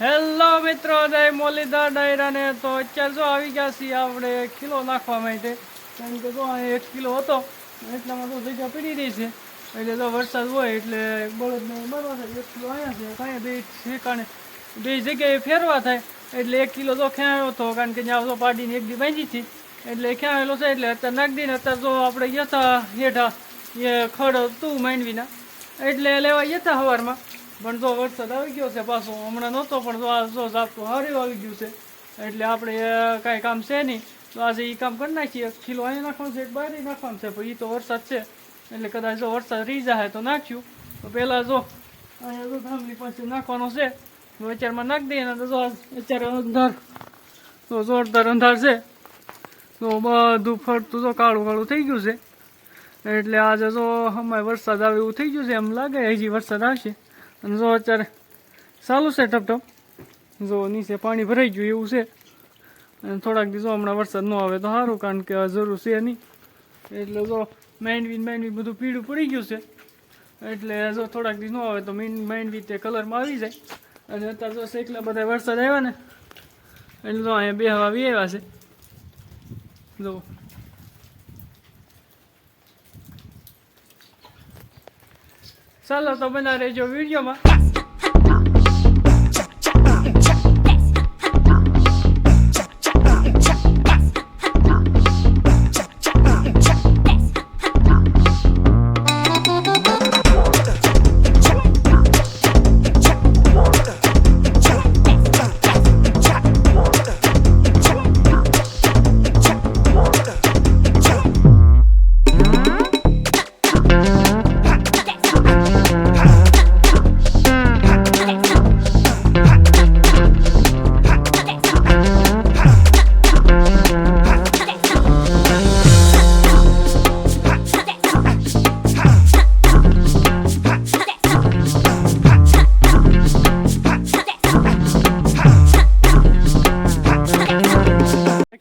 મિત્રો, જય મોલીધર ડાયરાને તો અત્યારે જો આવી ગયા છીએ આપણે કિલો નાખવા માટે. કારણ કે જો અહીં એક કિલો હતો, એટલામાં તો જગ્યા પડી રહી છે. એટલે જો વરસાદ હોય એટલે બળદને બરવા થાય એક કિલો અહીંયા છે કાંઈ બે ઠેકાણે. બે જગ્યાએ ફેરવા થાય. એટલે એક કિલો તો ખેવાયો હતો કારણ કે ત્યાં તો પાડીને એક દી બાંધી હતી. એટલે ખેવાયેલો છે? એટલે અત્યારે નાખી દઈને અત્યારે જો આપણે યથા હેઠા એ ખડ તું માંડવીના. એટલે લેવા યથા સવારમાં પણ જો વરસાદ આવી ગયો છે પાછો, હમણાં નહોતો, પણ જો આ જો ઝાપટું હારી આવી ગયું છે. એટલે આપણે કાંઈ કામ છે નહીં. તો આજે એ કામ કરી નાખીએ. એક કિલો અહીં નાખવાનું છે, એક બહાર નાખવાનું છે. પણ એ તો વરસાદ છે. એટલે કદાચ જો વરસાદ રહી જાય તો નાખ્યું. તો પહેલાં જો, અહીંયા જો ધામની પાસે નાખવાનો છે. તો અત્યારમાં નાખી દઈએ ને તો જો અત્યારે અંધાર, તો જોરદાર અંધાર છે. તો બધું ફરતું તો કાળું કાળું થઈ ગયું છે. એટલે આજે જો અમારે વરસાદ આવે એવું થઈ ગયું છે એમ લાગે, હજી વરસાદ આવશે. અને જો અત્યારે ચાલુ છે ટપ ટપ જો નીચે પાણી ભરાઈ ગયું એવું છે. અને થોડાક દિવસો હમણાં વરસાદ ન આવે તો સારું, કારણ કે જરૂર છે નહીં. એટલે જો માંડવી માંડવી બધું પીળું પડી ગયું છે. એટલે જો થોડાક દિવસ ન આવે તો માંડવી તે કલરમાં આવી જાય. અને અત્યારે જો શેકલા બધા વરસાદ આવ્યા ને, એટલે જો અહીંયા બે હવા આવી આવ્યા છે. જો ચાલો તો બના રહેજો વિડીયોમાં.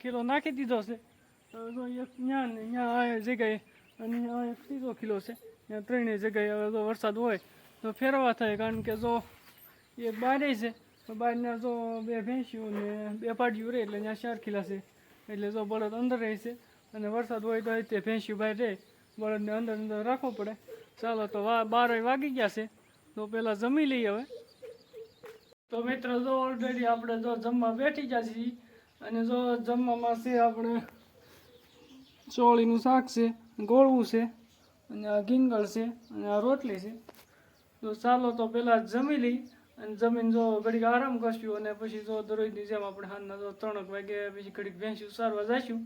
કિલો નાખી દીધો છે. તો એક ત્યાં ને ત્યાં આ જગ્યાએ અને આ એક ત્રીજો કિલો છે. ત્યાં ત્રણેય જગ્યાએ હવે જો વરસાદ હોય તો ફેરવા થાય. કારણ કે જો એ બારે છે, તો બહારના જો બે ભેંસ્યું ને બે પાડ્યું રહે એટલે ત્યાં ચાર કિલા છે. એટલે જો બળદ અંદર રહે છે અને વરસાદ હોય તો તે ભેંસ્યું બહાર રહે. બળદને અંદર અંદર રાખવો પડે. ચાલો તો વા બાર વાગી ગયા છે. તો પહેલાં જમી લઈએ હવે. તો મિત્રો, જો ઓલરેડી આપણે જો જમવા બેઠી ગયા છીએ અને જો જમવામાં છે આપણે ચોળીનું શાક છે, ગોળવું છે, અને આ ગીંગળ છે, અને આ રોટલી છે. તો ચાલો તો પહેલાં જમી લઈ અને જમીન જો ઘડીક આરામ કરશું અને પછી જો દરરોજની જેમ આપણે સાંજના જો ત્રણ વાગે પછી ઘડીક ભેંસું સારવા જઈશું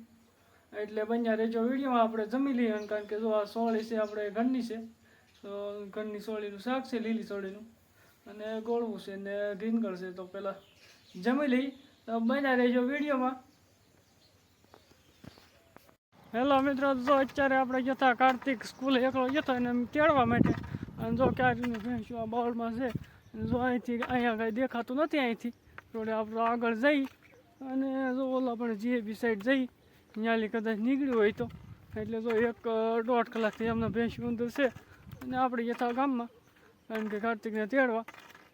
એટલે બન્યા રહેજો વિડીયોમાં આપણે જમી લઈએ અને કારણ કે જો આ સોળી છે આપણે ઘરની છે, તો ઘરની સોળીનું શાક છે, લીલી સોળીનું અને ગોળવું છે ને ગીંગળ છે તો પહેલાં જમી લઈ તો બન્યા રહેજો વિડીયોમાં. હેલો મિત્રો, જો અત્યારે આપણે જતા કાર્તિક સ્કૂલે એકલો જતો એને તેડવા માટે. અને જો ક્યાંકનું ભેંસું આ બાઉલમાં છે જો અહીંથી અહીંયા કાંઈ દેખાતું નથી અહીંથી. થોડે આપણે આગળ જઈ, અને જો ઓલા પણ જીએબી સાઈડ જઈ ત્યાંથી કદાચ નીકળ્યું હોય તો. એટલે જો એક દોઢ કલાકથી એમનો ભેંસું અંદર છે. અને આપણે જતા ગામમાં, કારણ કે કાર્તિકને તેડવા.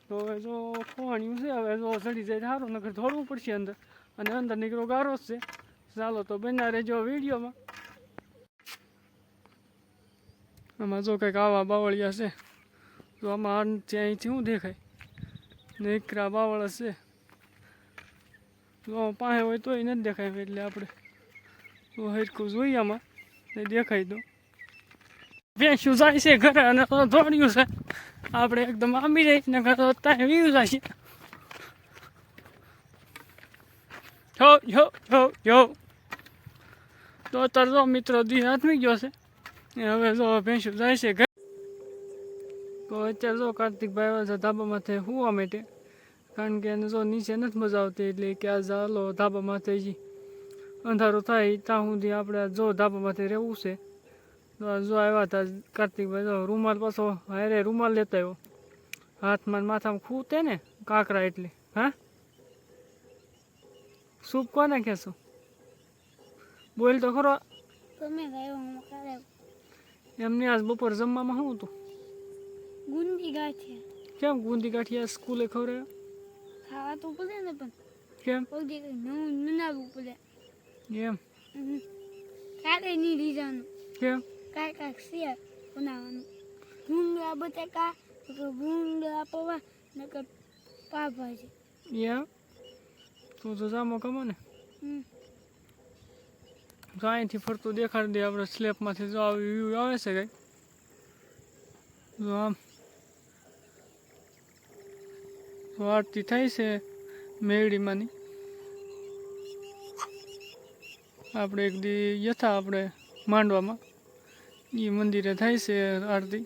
તો હવે જો ખોવાણ્યું છે, હવે જો ચડી જાય સારો નકર દોડવું પડશે અંદર. અને અંદર નીકળો ગારો જ છે. ચાલો તો બન્યા રહેજો વિડીયોમાં. આમાં જો કંઈક આવા બાવળિયા છે. તો આમાં ત્યાં અહીંથી શું દેખાય? નીકળા બાવળ છે. જો પાસે હોય તોય નથી દેખાય, એટલે આપણે તો હરખું જોઈએ આમાં. દેખાય તો. ભેંસું જાય છે ઘરે અને દોડ્યું છે. આપણે એકદમ આંબી જાય ને ઘરે ત્યાં વીયું જાય છે. જો જો જો તો અત્યારે જો મિત્રો દી હાથમી ગયો છે. હવે જો ભેંસું જાય છે ઘરે. તો અત્યારે જો કાર્તિકભાઈ આવ્યા છે ધાબા માથે હુવા માટે. કારણ કે એને જો નીચે નથી મજા આવતી એટલે કે આ ચાલો ધાબા માથે જી. અંધારું થાય ત્યાં સુધી આપણે જો ધાબા માથે રહેવું છે. જો આવ્યા હતા કાર્તિકભાઈ જો રૂમાલ પાછો હારે રૂમાલ લેતા આવ્યો. હાથમાં માથામાં ખૂતે ને કાંકરા એટલે હા? સૂપ કોને કહેશો? બોલ તો ખરો. એમને આજ બપોર જમવામાં શું હતું? ગુંદી ગાંઠિયા. કેમ ગુંદી ગાંઠિયા સ્કૂલે ખવડાવ્યા? ખાવા તો પડે ને પણ કેમ? નવું બનાવવું પડે એમ. કાલે નહીં રીઝાનું. કેમ? કાંઈક છે. બનાવવાનું ભૂંગળા બટાકા ભૂંગળા પૌવા ને કે પાવભાજી. એમ તું તો જામો કમો ને. અહીંથી ફરતું દેખાડી દે આપણે સ્લેબમાંથી જો આવી વ્યૂ આવે છે કંઈ. જો આમ. આરતી થાય છે મેળીમાંની. આપણે એક દી યથા આપણે માંડવામાં. એ મંદિરે થાય છે આરતી.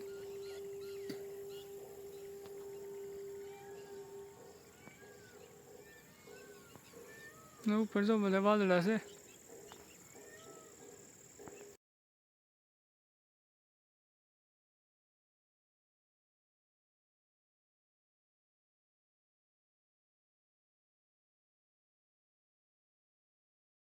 ઉપર જો બધા વાદળા છે.